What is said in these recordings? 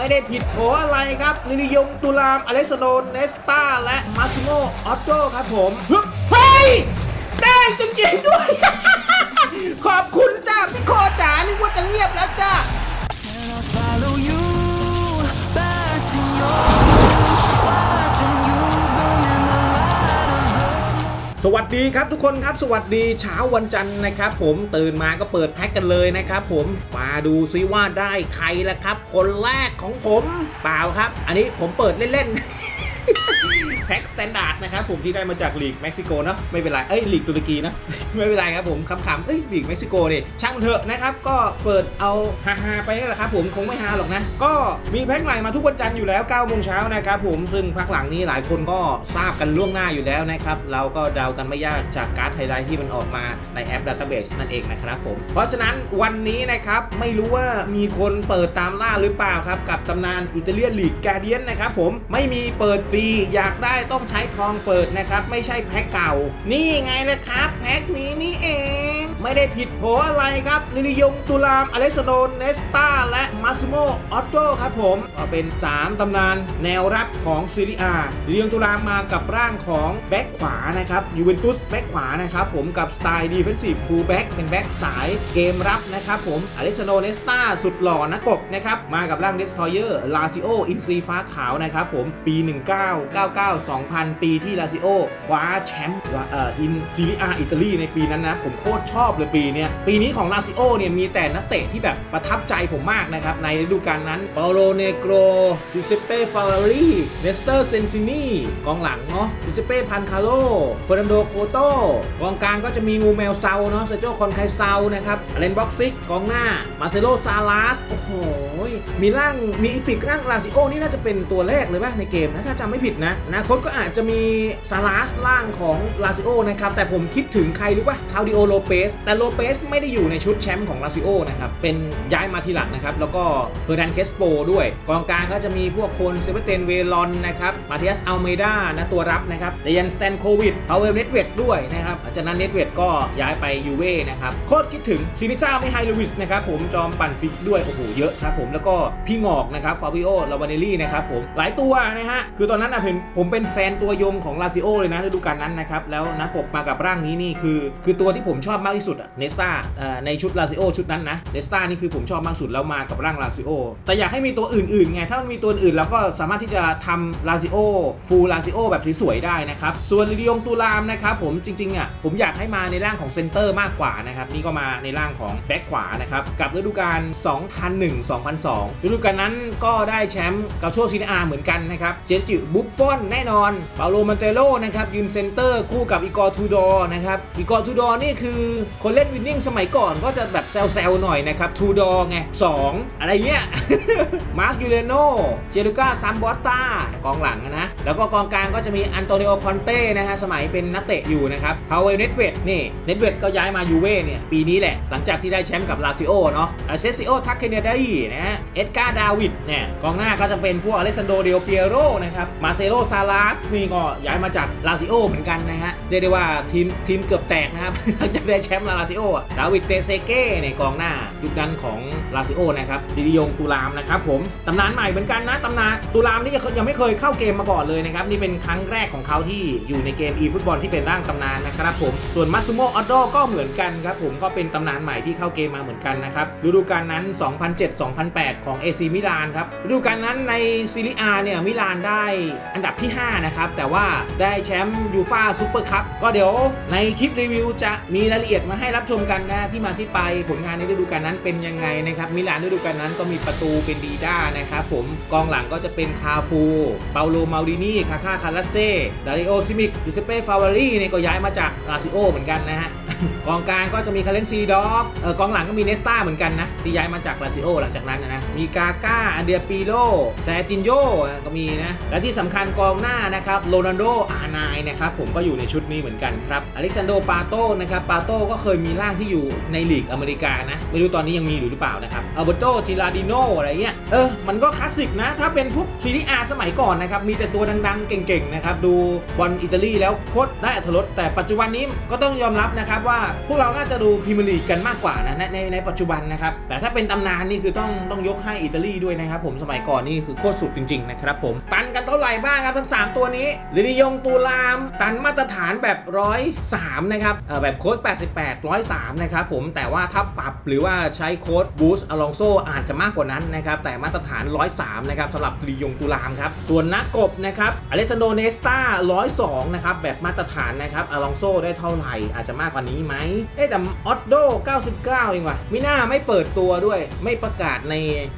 ไม่ได้ผิดโผอะไรครับ ลิลิยงตุลามอเล็กซานโดเนสตาและมาซิโมออตโตครับผมฮึบเฮ้ย ได้จริงๆด้วย ขอบคุณจ้าพี่โคจ๋านึกว่าจะเงียบแล้วจ้า สวัสดีครับทุกคนครับสวัสดีเช้าวันจันทร์นะครับผมตื่นมาก็เปิดแพ็กกันเลยนะครับผมมาดูซิว่าได้ใครละครับ คนแรกของผมเปล่าครับ อันนี้ผมเปิดเล่นๆ แพ็กสแตนดาร์ดนะครับผมที่ได้มาจากลีกเม็กซิโกเนาะไม่เป็นไรเอ้ยลีกตุรกีนะไม่เป็นไรครับผมคำๆเอ้ยลีกเม็กซิโกเนี่ยช่างเถอะนะครับก็เปิดเอาฮาๆไปนี่แหละครับผมคงไม่ฮาหรอกนะก็มีแพ็กใหม่มาทุกวันจันทร์อยู่แล้ว9โมงเช้านะครับผมซึ่งพักหลังนี้หลายคนก็ทราบกันล่วงหน้าอยู่แล้วนะครับเราก็เดากันไม่ยากจากการ์ดไฮไลท์ที่มันออกมาในแอป Database นั่นเองนะครับผมเพราะฉะนั้นวันนี้นะครับไม่รู้ว่ามีคนเปิดตามล่าหรือเปล่าครับกับตำนานอิตาเลียนลีกการเดียนนะครับผมไม่มีเปิดฟรีอยากได้ต้องใช้ทองเปิดนะครับ ไม่ใช่แพ็คเก่า นี่ไงเลยครับ แพ็คนี้นี่เอง ไม่ได้ผิดโผอะไรครับลิลิยงตุลามอเล็กซานโดเนสตาและมาซิโมออตโตครับผมก็เป็น 3ตำนานแนวรับของซีรีอาลิลิยงตุลามมากับร่างของแบ็คขวานะครับยูเวนตุสแบ็คขวานะครับผมกับสไตล์ดีเฟนซีฟฟูลแบ็คเป็นแบ็คสายเกมรับนะครับผมอเล็กซานโดเนสตาสุดหล่อนะกบนะครับมากับร่างเดสทอยเออร์ลาซิโออินซีฟ้าขาวนะครับผมปี 1999 2000 ปีที่ลาซิโอคว้าแชมป์อินซีรีอาอิตาลีในปีนั้นนะผมโคตรชอบเลยปีนี้ปีนี้ของลาซิโอเนี่ยมีแต่นักเตะที่แบบประทับใจผมมากนะครับ ในฤดูกาลนั้นเปาโลเนโกรกิเซเป้ฟารารีเนสเตอร์เซนซินีกองหลังเนาะกิเซเป้พันคาโลเฟอร์นันโดโคโตกองกลางก็จะมีงูแมวเซาเนาะเซโจคอนไคเซานะครับเลนบ็อกซิกกองหน้ามาเซโลซาลาสโอ้โหมีร่างมีอีพิกร่างลาซิโอนี่น่าจะเป็นตัวแรกเลยป่ะในเกมนะถ้าจำไม่ผิดนะอนาคตก็อาจจะมีซาลาสร่างของลาซิโอนะครับแต่ผมคิดถึงใครรู้ป่ะคาดิโอโลเปสแต่โลเปสไม่ได้อยู่ในชุดแชมป์ของลาซิโอนะครับ เป็นย้ายมาทีหลังนะครับ แล้วก็เฮอร์นันเคสโปด้วย กองกลางก็จะมีพวกคนเซเบเตนเวลอนนะครับ มาเทียสอัลเมดานะตัวรับนะครับเดยันสแตนโควิดพาวเวลเนตเวดด้วยนะครับหลังจากนั้นเนตเวดก็ย้ายไปยูเว่นะครับ โคตรคิดถึงซินิซ่าไม่ไฮลูวิสนะครับผม จอมปั่นฟิกด้วย โอ้โห เยอะครับผม แล้วก็พี่งอกนะครับ ฟาบิโอ ลาวาเนลลี่นะครับผม หลายตัวนะฮะ คือตอนนั้นนะผมผมเป็นแฟนตัวยงของลาซิโอเลยนะฤดูกาลนั้นนะครับ แล้วนะกบมากับร่างนี้นี่คือ คือตัวที่ผมชอบมากที่สุดอะเนสตาในชุดลาซิโอชุดนั้นนะเนสตานี่คือผมชอบมากสุดแล้วมากับร่างลาซิโอแต่อยากให้มีตัวอื่นๆไงถ้ามันมีตัวอื่นเราก็สามารถที่จะทำลาซิโอฟูลลาซิโอแบบสวยๆได้นะครับส่วนลิยงตุลามนะครับผมจริงๆอะผมอยากให้มาในร่างของเซนเตอร์มากกว่านะครับนี่ก็มาในร่างของแบ็คขวานะครับกับฤดูกาล 2001-2002 ฤดูกาลนั้นก็ได้แชมป์กาโชซีนาเหมือนกันนะครับเจนจิบุฟฟอนแน่นอนเปาโลมันเตโลนะครับยืนเซนเตอร์คู่กับอีกอร์ทูดอนะครับอีกอร์ทูดอนี่คือคนเล่นวินนิ่งสมัยก่อนก็จะแบบแซวๆหน่อยนะครับทูดอไง2อะไรเงี้ย มาร์คยูเรโนเจลูกาซัมบอตตากองหลังนะ แล้วก็กองกลางก็จะมีอันโตนิโอคอนเต้นะฮะสมัยเป็นนักเตะอยู่นะครับพาวเวลเนตเวดนี่เนตเวดก็ย้ายมายูเว่เนี่ยปีนี้แหละ หลังจากที่ได้แชมป์กับลาซิโอเนาะอเซซิโอทักเคเนดาอีนะฮะเอ็ดการ์ดาวิดเนี่ยกองหน้าก็จะเป็นพวกอเล็กซานโดเดลเปียโรนะครับมาเซโลซาลาสนี่ก็ย้ายมาจากลาซิโอเหมือนกันนะฮะเรียกได้ว่าทีมทีมเกือบแตกนะครับหลังจากได้แชมป์ลาซิโออะดาวิดเตเซเก้ในกองหน้ายุคนั้นของลาซิโอนะครับดิดิยงตุลามนะครับผมตำนานใหม่เหมือนกันนะตำนานตุลามนี่ยังไม่เคยเข้าเกมมาก่อนเลยนะครับนี่เป็นครั้งแรกของเขาที่อยู่ในเกม e ฟุตบอลที่เป็นร่างตำนานนะครับผมส่วนมัตสึโมะออโดก็เหมือนกันครับผมก็เป็นตำนานใหม่ที่เข้าเกมมาเหมือนกันนะครับฤดูกาลนั้น 2007-2008 ของ AC มิลานครับฤดูกาลนั้นในซีรีอาเนี่ยมิลานได้อันดับที่ 5 นะครับ แต่ว่าได้แชมป์ยูฟาซูเปอร์คัพก็เดี๋ยวในคลิปรีวิวจะมีรายละเอียดมาให้รับชมกันนะที่มาที่ไปผลงานในฤดูกาลนั้นเป็นยังไงนะครับมิลานฤดูกาลนั้นก็มีประตูเป็นดีด้านะครับผมกองหลังก็จะเป็นคาฟูเปาโลมาลินีคาคาคาราเซ่ดาริโอซิมิกกิเซเป้ฟาวารีเนี่ยก็ย้ายมาจากลาซิโอเหมือนกันนะฮะกองกลางก็จะมีคาเลนซีดอฟเออกองหลังก็มีเนสตาเหมือนกันนะที่ย้ายมาจากลาซิโอหลังจากนั้นนะมีกาก้าอันเดียปีโลแซจินโยก็มีนะและที่สำคัญกองหน้านะครับโรนัลโดอานายนะครับผมก็อยู่ในชุดนี้เหมือนกันครับอเล็กซานโดปาโต้นะครับปาโต้ก็เคยมีร่างที่อยู่ในลีกอเมริกานะ ไม่รู้ตอนนี้ยังมีอยู่หรือเปล่านะครับอัลเบโตจิราดิโนอะไรเงี้ย เออ มันก็คลาสสิกนะ ถ้าเป็นพวกซีรีอาสมัยก่อนนะครับ มีแต่ตัวดังๆ เก่งๆ นะครับ ดูบอลอิตาลีแล้วโคตรได้อัธรสแต่ปัจจุบันนี้ก็ต้องยอมรับนะครับว่าพวกเราน่าจะดูพรีเมียร์ลีกกันมากกว่านะในในในปัจจุบันนะครับ แต่ถ้าเป็นตำนานนี่คือต้องต้องยกให้อิตาลีด้วยนะครับผมสมัยก่อนนี่คือโคตรสุดจริงๆนะครับผมตันกันเท่าไหร่บ้างครับทั้ง 3 ตัวนี้ลินิยงตูลาม ตันมาตรฐานแบบร้อยสามนะครับเออแบบโค้ด88 103 นะครับผมแต่ว่าถ้าปรับหรือว่าใช้โค้ดบูสอลองโซอาจจะมากกว่านั้นนะครับแต่มาตรฐาน 103 นะครับสำหรับลินิยงตูลามครับ ส่วนนักกบนะครับอเลสซานโดเนสตา102 นะครับ แบบมาตรฐานนะครับอลองโซได้เท่าไหร่ อาจจะมากกว่านี้ไหมเอ๊แต่ออตโด 99 เองว่ะมิน่าไม่เปิดตัวด้วย ไม่ประกาศใน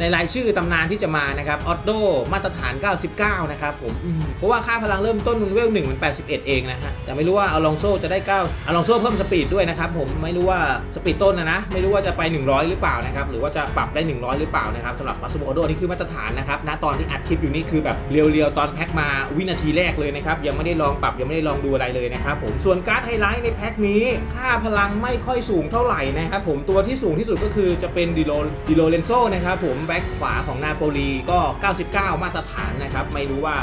ในรายชื่อตำนานที่จะมานะครับออตโดมาตรฐาน 99 นะครับผมมเพราะว่าค่าพลังเริ่มต้นมันเวล1มัน81 เองนะฮะแต่ไม่รู้ว่าอลองโซจะได้ 9อลองโซเพิ่มสปีดด้วยนะครับผมผมไม่รู้ว่าสปีดต้นนะนะไม่รู้ว่าจะไป 100 หรือเปล่านะครับหรือว่าจะปรับได้ 100 หรือเปล่านะครับสำหรับมาซูโมโอโดนี่คือมาตรฐานนะครับณตอนที่อัดคลิปอยู่นี่คือแบบเรียวๆตอนแพ็คมาวินาทีแรกเลยนะครับยังไม่ได้ลองปรับยังไม่ได้ลองดูอะไรเลยนะครับผมส่วนการ์ดไฮไลท์ในแพ็คนี้ ค่าพลังไม่ค่อยสูงเท่าไหร่นะครับผมตัวที่สูงที่สุดก็คือจะเป็นดิโลดิโลเลนโซนะครับผมแบ็คขวาของนาโปลีก็ 99 มาตรฐานนะครับไม่รู้ว่า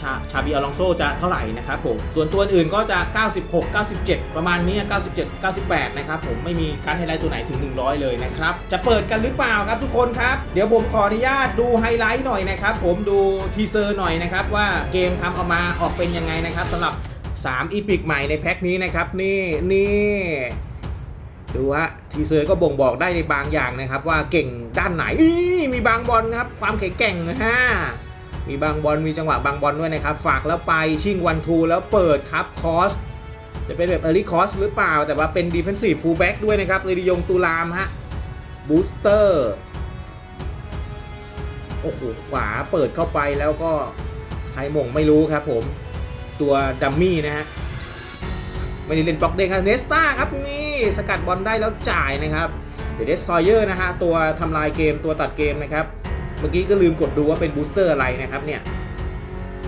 ชาชาบีอลองโซจะเท่าไหร่นะครับผมส่วนตัวอื่นก็จะ 96 97 ประมาณนี้97 98นะครับผมไม่มีการไฮไลท์ตัวไหนถึง 100 เลยนะครับ จะเปิดกันหรือเปล่าครับทุกคนครับ เดี๋ยวผมขออนุญาตดูไฮไลท์หน่อยนะครับ ผมดูทีเซอร์หน่อยนะครับ ว่าเกมทำออกมาออกเป็นยังไงนะครับสำหรับ 3 อีพิกใหม่ในแพ็คนี้นะครับ นี่นี่ดูฮะทีเซอร์ก็บ่งบอกได้ในบางอย่างนะครับ ว่าเก่งด้านไหนนี่มีบางบอลครับ ความแข็งแกร่งนะฮะมีบางบอลมีจังหวะบางบอลด้วยนะครับ ฝากแล้วไปชิงวันทูแล้วเปิดครับคอส จะเป็นแบบ Early Cost หรือเปล่า แต่ว่าเป็น Defensive Fullback ด้วยนะครับเลยดิยงตูลามฮะ Booster โอ้โห ขวาเปิดเข้าไปแล้วก็ ใครมงไม่รู้ครับผม ตัวดัมมี่นะฮะ ไม่ได้เล่นบล็อกเด้งครับเนสตาครับนี่สกัดบอลได้แล้วจ่ายนะครับเดเดสทอยเออร์นะฮะ ตัวทำลายเกมตัวตัดเกมนะครับ เมื่อกี้ก็ลืมกดดูว่าเป็นบูสเตอร์อะไรนะครับเนี่ย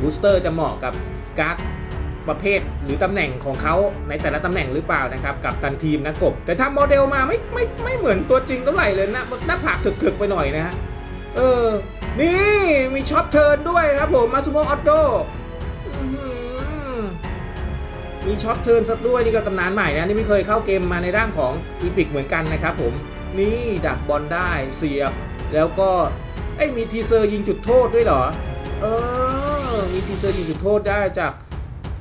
บูสเตอร์จะเหมาะกับการ์ด ประเภทหรือตำแหน่งของเขาในแต่ละตำแหน่งหรือเปล่านะครับ กับตันทีมนะกบ แต่ทำโมเดลมาไม่ไม่ไม่เหมือนตัวจริงเท่าไหร่เลยนะหน้าผากถึกๆไปหน่อยนะฮะเออ นี่มีช็อปเทิร์นด้วยครับผมมาซูโมออตโดมีช็อตเทิร์นซะด้วยนี่ก็ตำนานใหม่นะนี่ไม่เคยเข้าเกมมาในร่างของอีพิกเหมือนกันนะครับผมนี่ดักบอลได้เสียบ แล้วก็เอ้มีทีเซอร์ยิงจุดโทษด้วยเหรอ เออ มีทีเซอร์ยิงจุดโทษได้จาก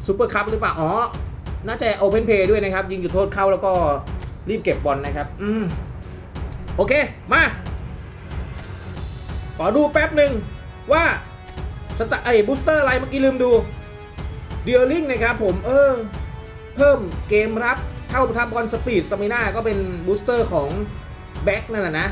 ซูเปอร์คัพหรือเปล่า อ๋อ น่าจะโอเพนเพย์ด้วยนะครับ ยิงจุดโทษเข้าแล้วก็รีบเก็บบอลนะครับ อืม โอเค มา ขอดูแป๊บหนึ่งว่าสตาไอ้บูสเตอร์อะไรเมื่อกี้ลืมดูเดียริงนะครับผม เออ เพิ่มเกมรับเท่าทับบอลสปีดสมิน่าก็เป็นบูสเตอร์ของแบ็กนั่นแหละนะ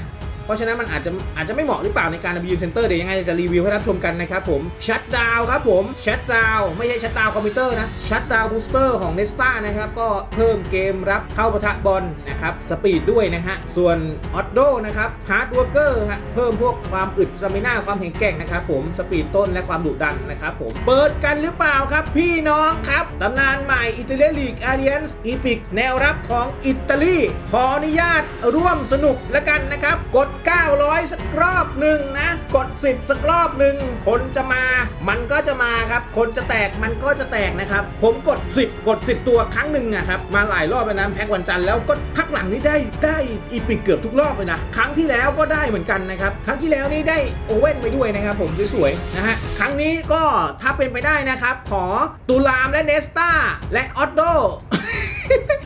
เพราะฉะนั้นมันอาจจะอาจจะไม่เหมาะหรือเปล่าในการไปยืนเซนเตอร์เดี๋ยวยังไงจะรีวิวให้รับชมกันนะครับผมชัดดาวครับผมชัดดาวไม่ใช่ชัดดาวคอมพิวเตอร์นะชัดดาวบูสเตอร์ของเนสตานะครับก็เพิ่มเกมรับเข้าปะทะบอลนะครับสปีดด้วยนะฮะส่วนออดโดนะครับฮาร์ดวอร์เกอร์ฮะเพิ่มพวกความอึดสมิน่าความแข็งแกร่งนะครับผมสปีดต้นและความดุดันนะครับผมเปิดกันหรือเปล่าครับพี่น้องครับตำนานใหม่อิตาเลียนลีกอาร์เดียนส์อีพิกแนวรับของอิตาลีขออนุญาตร่วมสนุกแล้วกันนะครับกด900 สักรอบหนึ่งนะ กด 10 สักรอบหนึ่งคนจะมา มันก็จะมาครับ คนจะแตกมันก็จะแตกนะครับ ผมกด 10 กด 10 ตัวครั้งหนึ่งอะครับ มาหลายรอบแล้วนะแพ็กวันจันทร์แล้วก็พักหลังนี้ได้ได้อีพิกเกือบทุกรอบเลยนะ ครั้งที่แล้วก็ได้เหมือนกันนะครับ ครั้งที่แล้วนี่ได้โอเว่นไปด้วยนะครับผมสวยๆนะฮะ ครั้งนี้ก็ถ้าเป็นไปได้นะครับ ขอตูลามและเนสตาและออตโด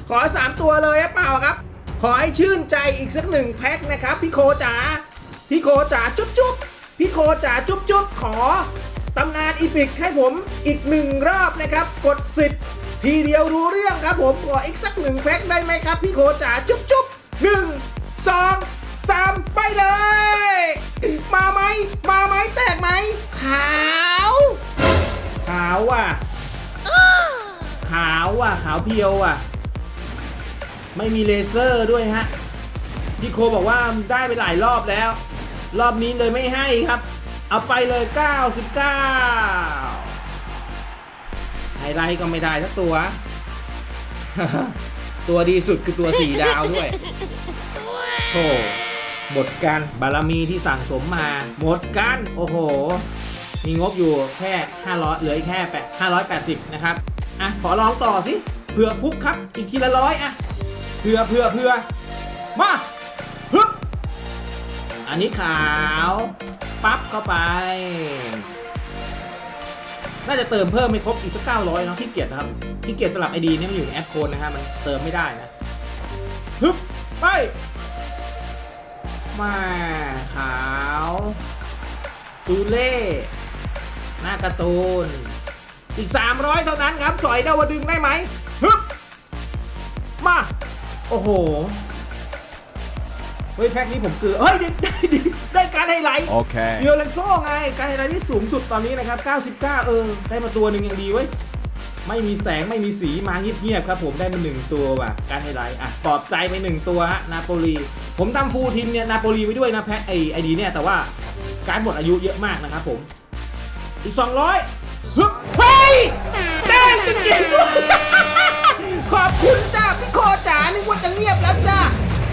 ขอ 3 ตัวเลยหรือเปล่าครับ ขอให้ชื่นใจอีกสักหนึ่งแพ็คนะครับ พี่โคจ๋าพี่โคจ๋าจุ๊บจุ๊บพี่โคจ๋าจุ๊บจุ๊บขอตำนานอีพิกให้ผมอีกหนึ่งรอบนะครับ กดสิทธิ์ทีเดียวรู้เรื่องครับผมขออีกสักหนึ่งแพ็คได้ไหมครับ พี่โคจ๋าจุ๊บจุ๊บหนึ่งสองสามไปเลย มาไหมมาไหมแตกไหมขาว ขาวว่ะขาวว่ะขาวเพียวว่ะ ไม่มีเลเซอร์ด้วยฮะพี่โคบอกว่าได้ไปหลายรอบแล้ว รอบนี้เลยไม่ให้ครับ เอาไปเลย 99 ไฮไลท์ก็ไม่ได้สักตัว ตัวดีสุดคือตัวสีดาวด้วยโธ่หมดกันบารมีที่สั่งสมมา หมดกัน โอ้โห มีงบอยู่แค่ 500 เหลืออีกแค่8 580 นะครับ อะ ขอลองต่อสิเผื่อพุกครับ อีกทีละร้อยอะ เพื่อเพื่อเพื่อมาฮึบอันนี้ขาว ปั๊บเข้าไป น่าจะเติมเพิ่มไม่ครบอีกสักเก้าร้อยเนาะขี้เกียจนะครับขี้เกียจสลับไอดีเนี่ยมันอยู่ในแอปโคนนะฮะมันเติมไม่ได้นะฮึบไป มาขาวตูเล่หน้าการ์ตูน อีก 300 เท่านั้นครับ สอยดาวดึงได้ไหมฮึบมา โอ้โห เฮ้ยแพ็คนี้ผมเกือเฮ้ยได้ได้ได้ได้การไฮไลท์ Okay. เดียวเลนโซ่ไง การไฮไลท์ที่สูงสุดตอนนี้นะครับ 99 เออ ได้มาตัวหนึ่งยังดีเว้ย ไม่มีแสงไม่มีสีมาเงียบๆครับผมได้มาหนึ่งตัวว่ะ การไฮไลท์อะปลอบใจไปหนึ่งตัวฮะนาโปลี ผมทำฟูลทีมเนี่ยนาโปลีไว้ด้วยนะแพ็คไอไอดีเนี่ยแต่ว่าการดหมดอายุเยอะมากนะครับผม อีก 200ฮึบเฮ้ยได้จริงๆด้วย ขอบคุณจ้าพี่โคจ๋านึกว่าจะเงียบแล้วจ้า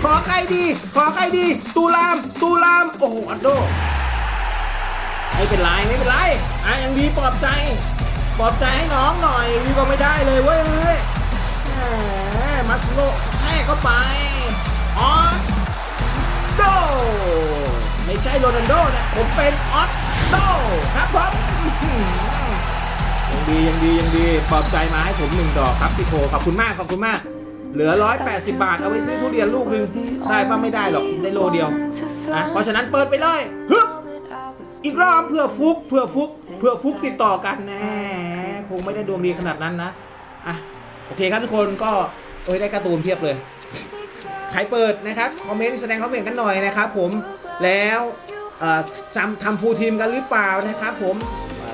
ขอใครดี ขอใครดี ตูราม ตูราม โอ้โหอันโดไม่เป็นไรไม่เป็นไรอะยังดีปลอบใจ ปลอบใจให้น้องหน่อยวีก็ไม่ได้เลยเว้ยเว้ยแหมมัสโลให้เข้าไปออสโดไม่ใช่โรนัลโดนะผมเป็นออสโดครับผม ยังดียังดียังดีปลอบใจมาให้ผมหนึ่งดอกครับพี่โคขอบคุณมากขอบคุณมาก เหลือ 180 บาทเอาไปซื้อทุเรียนลูกหนึ่งได้ป่ะไม่ได้หรอกได้โลเดียวนะเพราะฉะนั้นเปิดไปเลยฮึบอีกรอบเพื่อฟุกเพื่อฟุกเพื่อฟุกติดต่อกันแน่คงไม่ได้ดวงดีขนาดนั้นนะอะโอเคครับทุกคนก็เอ้ยได้การ์ตูนเพียบเลยใครเปิดนะครับคอมเมนต์แสดงความเห็นกันหน่อยนะครับผมแล้วทำทำฟูลทีมกันหรือเปล่านะครับผม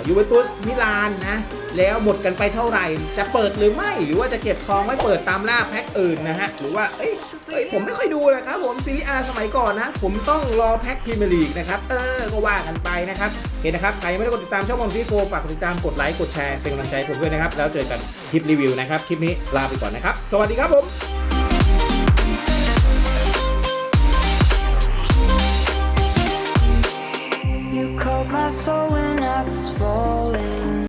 ยูเวนตุสมิลานนะ แล้วหมดกันไปเท่าไหร่ จะเปิดหรือไม่หรือว่าจะเก็บทองไว้เปิดตามล่าแพ็คอื่นนะฮะ หรือว่า เอ้ยเอ้ยผมไม่ค่อยดูนะครับผมซีรีส์อาสมัยก่อนนะ ผมต้องรอแพ็คพรีเมียร์ลีกนะครับ เออ ก็ว่ากันไปนะครับเห็นนะครับ ใครไม่ได้กดติดตามช่องบอลซีโฟฝากกดติดตามกดไลค์กดแชร์เป็นกำลังใจผมด้วยนะครับ แล้วเจอกันคลิปรีวิวนะครับคลิปนี้ลาไปก่อนนะครับ สวัสดีครับผม So when I was falling.